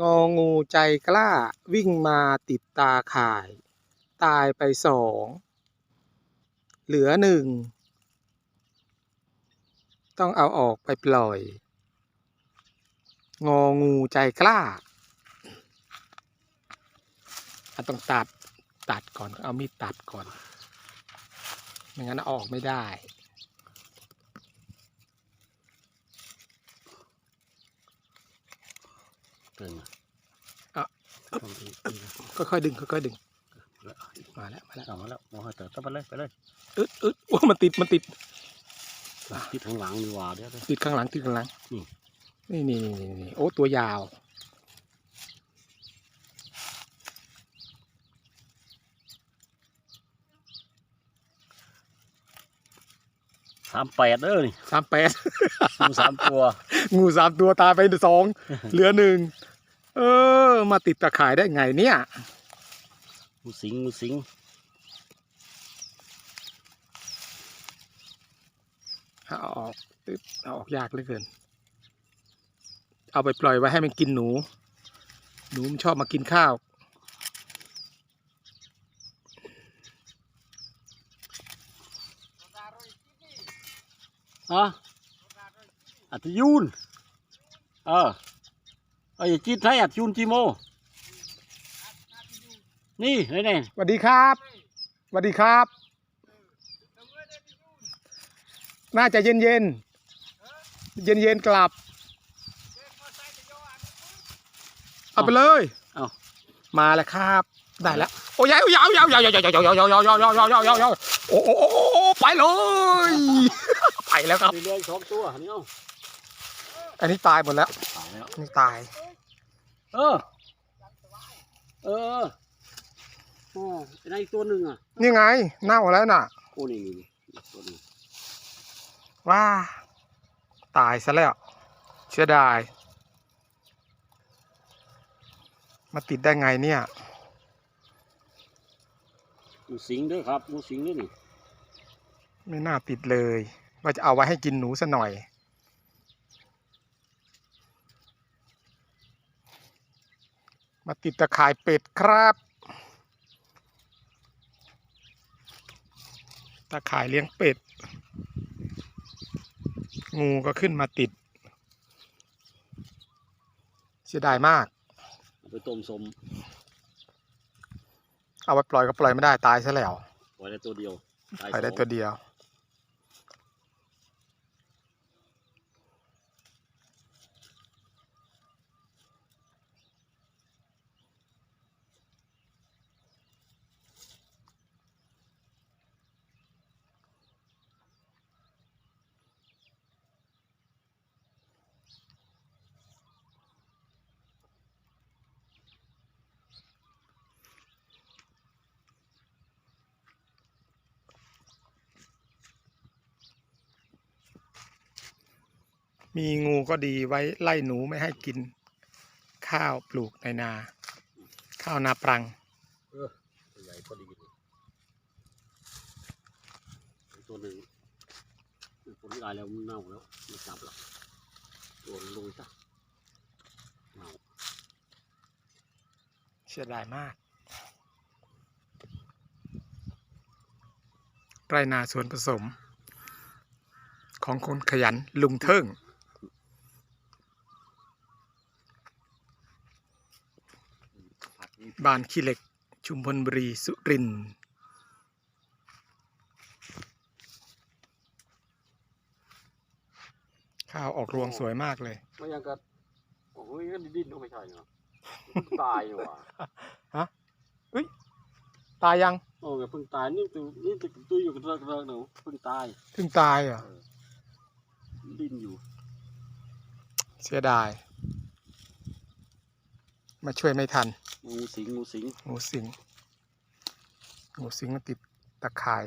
งองูใจกล้าวิ่งมาติดตาข่าย ตายไปสอง เหลือหนึ่ง ต้องเอาออกไปปล่อย งองูใจกล้าต้องตัดตัดก่อนเอามีดตัดก่อน ไม่งั้นออกไม่ได้ เตือนมาอะทำอีกอีกนะค่อยๆดึงค่อยๆดึงแล้วมาแล้วมาแล้วเอามาแล้วมองให้เติร์ดไปเลยไปเลยอึดอึดโอ้มันติดมันติดที่ทางหลังนี่หว่าเดี๋ยวเดี๋ยวติดข้างหลังติดข้างหลังนี่นี่นี่นี่นี่โอ้ตัวยาวสามแปดเด้อนี่สามแปดงูสามตัว งูสามตัวตายไปสองเหลือหนึ่ง เออ มาติดตะข่ายได้ไงเนี่ยงูสิงงูสิงเอาออกตึ๊บเอาออกยากเหลือเกิน เอาไปปล่อยไว้ให้มันกินหนู หนูมันชอบมากินข้าว ฮะอัตยูนเออ เอ้ยจีนไทยอัตยูนจีโม นี่นี่นี่สวัสดีครับสวัสดีครับ น่าจะเย็นเย็นเย็นเย็นๆกลับ เอาไปเลย เอามาแล้วครับ ได้แล้ว โอ้ยยาวยาวยาวยาวยาวยาวยาวยาวยาวยาวยาวยาวยาวยาวยาวยาวโอ้โอ้โอ้โอ้ไปเลยไปแล้วครับมีเรืออีกสองตัวนี่เอาอันนี้ตายหมดแล้วตายแล้วอันนี้ตายเออ เอออ๋อเป็นอีกตัวหนึ่งอะนี่ไง เน่าแล้วน่ะ โอ้นี่นี่นี่ตัวนี้ว้า ตายซะแล้ว เสียดาย มาติดได้ไงเนี่ยงูสิงด้วยครับงูสิงด้วยนี่ ไม่น่าติดเลย ว่าจะเอาไว้ให้กินหนูซะหน่อย มาติดตะข่ายเป็ดครับ ตะข่ายเลี้ยงเป็ด งูก็ขึ้นมาติด เสียดายมากเอาไปต้มสม เอาไปปล่อยก็ปล่อยไม่ได้ตายซะแล้วไว้ได้ตัวเดียว ตายปล่อยได้สอง ตัวเดียว มีงูก็ดีไว้ไล่หนูไม่ให้กิน ข้าวปลูกในนา ข้าวนาปรังเออตัวใหญ่พอดีนี่อีกตัวหนึ่งผลกายแล้วมันเน่าแล้วไม่จับหรอกตัวมันลงซะเน่าเสียดายมาก ไรนาส่วนผสม ของคนขยันลุงเทิง ผักนี่ บ้านขี้เหล็ก ชุมพลบุรีสุรินทร์ข้าวออกรวงสวยมากเลยไม่ยังกับโอ้ยก็ดิ้นๆก็ไม่ใช่เนาะตายอยู่ว่ะตายยังโอ้ยเพิ่งตายนี่ตัวนี่ตัวตัวอยู่กับเรื่องเรื่องหนูเพิ่งตายเพิ่งตายเหรอดิ้นอยู่ เสียดาย มาช่วยไม่ทัน งูสิงงูสิงงูสิงงูสิงมันติดตะข่าย